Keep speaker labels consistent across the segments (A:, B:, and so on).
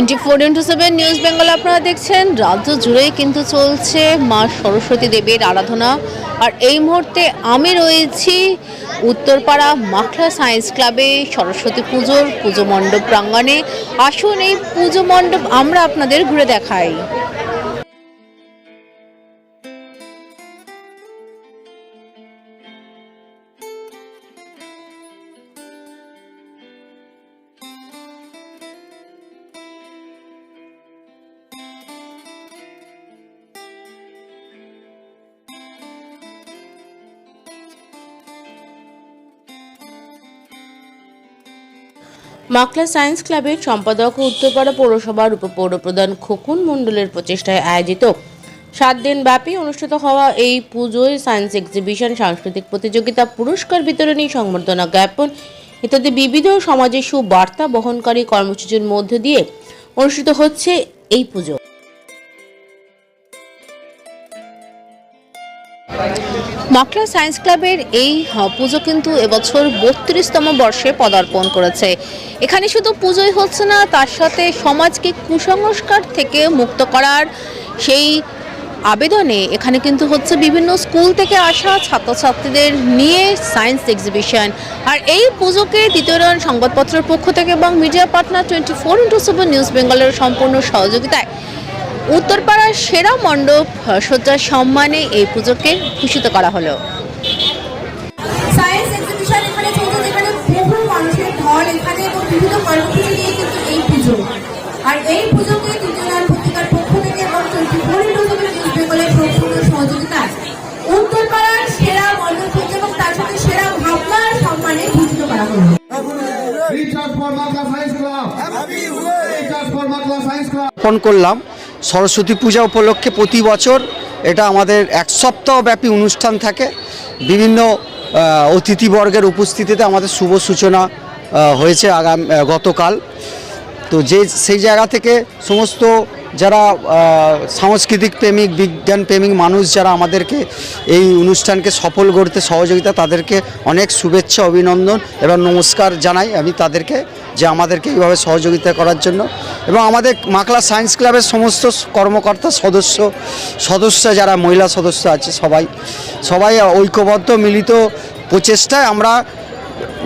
A: Twenty four into seven news Bengal আপনারা দেখছেন, রাজ্য জুড়েই কিন্তু চলছে মা সরস্বতী দেবীর আরাধনা। আর এই মুহূর্তে আমি রয়েছি উত্তরপাড়া মাখলা সায়েন্স ক্লাবে সরস্বতী পুজোর পুজো মণ্ডপ প্রাঙ্গণে। আসুন এই পুজো মণ্ডপ আমরা আপনাদের ঘুরে দেখাই। মাকলা সায়েন্স ক্লাবের সম্পাদক ও উত্তরপাড়া পৌরসভার উপপৌরপ্রধান খোকন মণ্ডলের প্রচেষ্টায় আয়োজিত সাত দিন ব্যাপী অনুষ্ঠিত হওয়া এই পুজোয় সায়েন্স এক্সিবিশন, সাংস্কৃতিক প্রতিযোগিতা, পুরস্কার বিতরণী, সংবর্ধনা জ্ঞাপন ইত্যাদি বিবিধ সমাজের সুবার্তা বহনকারী কর্মসূচির মধ্যে দিয়ে অনুষ্ঠিত হচ্ছে এই পুজো। মাকলা সায়েন্স ক্লাবের এই পুজো কিন্তু এবছর বত্রিশতম বর্ষে পদার্পণ করেছে। এখানে শুধু পুজোই হচ্ছে না, তার সাথে সমাজকে কুসংস্কার থেকে মুক্ত করার সেই আবেদনে এখানে কিন্তু হচ্ছে বিভিন্ন স্কুল থেকে আসা ছাত্রছাত্রীদের নিয়ে সায়েন্স এক্সিবিশন। আর এই পুজোকে দ্বিতীয়রণ সংবাদপত্রের পক্ষ থেকে এবং media partner twenty four into seven news বেঙ্গলের সম্পূর্ণ সহযোগিতায় উত্তরপাড়ার সেরা মণ্ডপ সজ্জার সম্মানে এই পুজোকে ভূষিত করা হলো
B: সায়েন্স এক্সিবিশন এখানে চলছে যেখানে বহু মানুষের ঢল এখানে এবং বিভিন্ন কর্মসূচি নিয়ে কিন্তু এই পুজো আর এই পুজোকে তৃতীয়নাথ পত্রিকার পক্ষ থেকে এবং টোয়েন্টি ফোর নিউজ বেঙ্গলের সম্পূর্ণ সহযোগিতায় উত্তরপাড়ার সেরা মণ্ডপ পুজো এবং তার সাথে সেরা ভাবনার সম্মানে ভূষিত করা হলো
C: Richard for Makla Science Club. Richard for Makla Science Club.
D: স্থাপন করলাম সরস্বতী পূজা উপলক্ষে প্রতি বছর এটা আমাদের এক সপ্তাহব্যাপী অনুষ্ঠান থাকে। বিভিন্ন অতিথিবর্গের উপস্থিতিতে আমাদের শুভ সূচনা হয়েছে আগাম গতকাল। তো যে, সেই জায়গা থেকে সমস্ত যারা সাংস্কৃতিক প্রেমিক, বিজ্ঞান প্রেমিক মানুষ যারা আমাদেরকে এই অনুষ্ঠানকে সফল করতে সহযোগিতা, তাদেরকে অনেক শুভেচ্ছা, অভিনন্দন এবং নমস্কার জানাই। আমি তাদেরকে যে আমাদেরকে এইভাবে সহযোগিতা করার জন্য। এবং আমাদের মাকলা সায়েন্স ক্লাবের সমস্ত কর্মকর্তা সদস্য সদস্য যারা মহিলা সদস্য আছে সবাই সবাই ঐক্যবদ্ধ, মিলিত প্রচেষ্টায় আমরা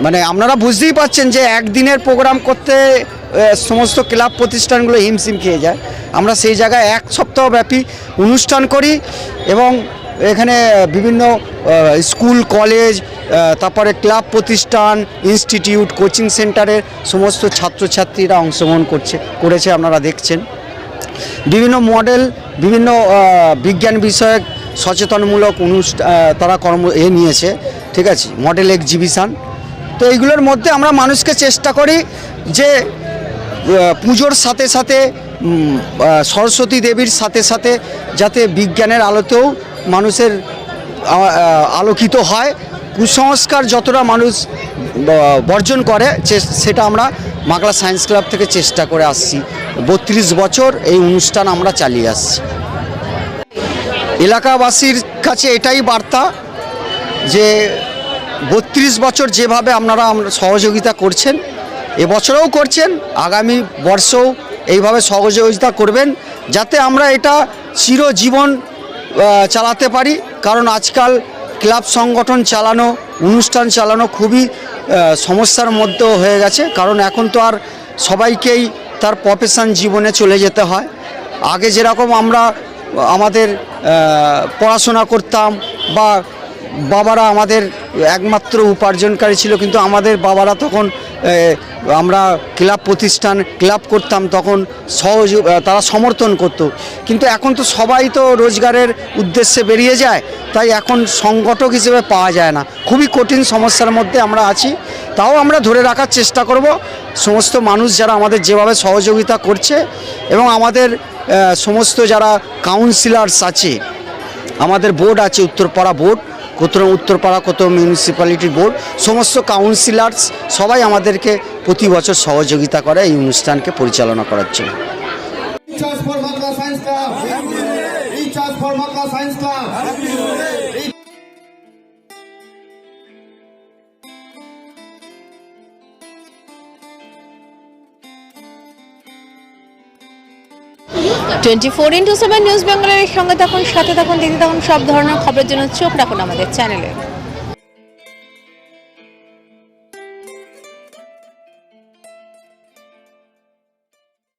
D: মানে আপনারা বুঝতেই পাচ্ছেন যে একদিনের প্রোগ্রাম করতে সমস্ত ক্লাব প্রতিষ্ঠানগুলো হিমশিম খেয়ে যায়। আমরা সেই জায়গায় এক সপ্তাহব্যাপী অনুষ্ঠান করি এবং এখানে বিভিন্ন স্কুল, কলেজ তারপরে ক্লাব প্রতিষ্ঠান, ইনস্টিটিউট, কোচিং সেন্টারের সমস্ত ছাত্রছাত্রীরা অংশগ্রহণ করছে, করেছে, আপনারা দেখছেন। বিভিন্ন মডেল, বিভিন্ন বিজ্ঞান বিষয়ক সচেতনমূলক অনুষ্ঠান তারা কর্ম, এ নিয়েছে, ঠিক আছে, মডেল এক্সিবিশান। তো এইগুলোর মধ্যে আমরা মানুষকে চেষ্টা করি যে পুজোর সাথে সাথে সরস্বতী দেবীর সাথে সাথে যাতে বিজ্ঞানের আলোতেও মানুষের আলোকিত হয়, কুসংস্কার যতটা মানুষ বর্জন করে সেটা আমরা মাগলা সায়েন্স ক্লাব থেকে চেষ্টা করে আসছি। বত্রিশ বছর এই অনুষ্ঠান আমরা চালিয়ে আসছি। এলাকাবাসীর কাছে এটাই বার্তা যে বত্রিশ বছর যেভাবে আপনারা সহযোগিতা করছেন, এবছরেও করছেন, আগামী বর্ষও এইভাবে সহযোগিতা করবেন যাতে আমরা এটা চিরজীবন চালাতে পারি। কারণ আজকাল ক্লাব সংগঠন চালানো, অনুষ্ঠান চালানো খুবই সমস্যার মধ্যে হয়ে গেছে। কারণ এখন তো আর সবাইকেই তার প্রফেশন জীবনে চলে যেতে হয়। আগে যেরকম আমরা, আমাদের পড়াশোনা করতাম বা বাবারা আমাদের একমাত্র উপার্জনকারী ছিল, কিন্তু আমাদের বাবারা তখন আমরা ক্লাব প্রতিষ্ঠান, ক্লাব করতাম তখন সহযোগ তারা সমর্থন করত। কিন্তু এখন তো সবাই তো রোজগারের উদ্দেশ্যে বেরিয়ে যায়, তাই এখন সংগঠক হিসেবে পাওয়া যায় না। খুবই কঠিন সমস্যার মধ্যে আমরা আছি, তাও আমরা ধরে রাখার চেষ্টা করব। সমস্ত মানুষ যারা আমাদের যেভাবে সহযোগিতা করছে এবং আমাদের সমস্ত যারা কাউন্সিলার্স আছে, আমাদের বোর্ড আছে, উত্তরপাড়া বোর্ড কত উত্তরপাড়া কোথাও মিউনিসিপ্যালিটি বোর্ড সমস্ত কাউন্সিলার্স সবাই আমাদেরকে প্রতি বছর সহযোগিতা করে এই অনুষ্ঠানকে পরিচালনা করার জন্য.
A: Twenty four into seven news বেঙ্গলের সঙ্গে থাকুন, সাথে থাকুন, দেখতে থাকুন সব ধরনের খবরের জন্য চোখ রাখুন আমাদের চ্যানেলে।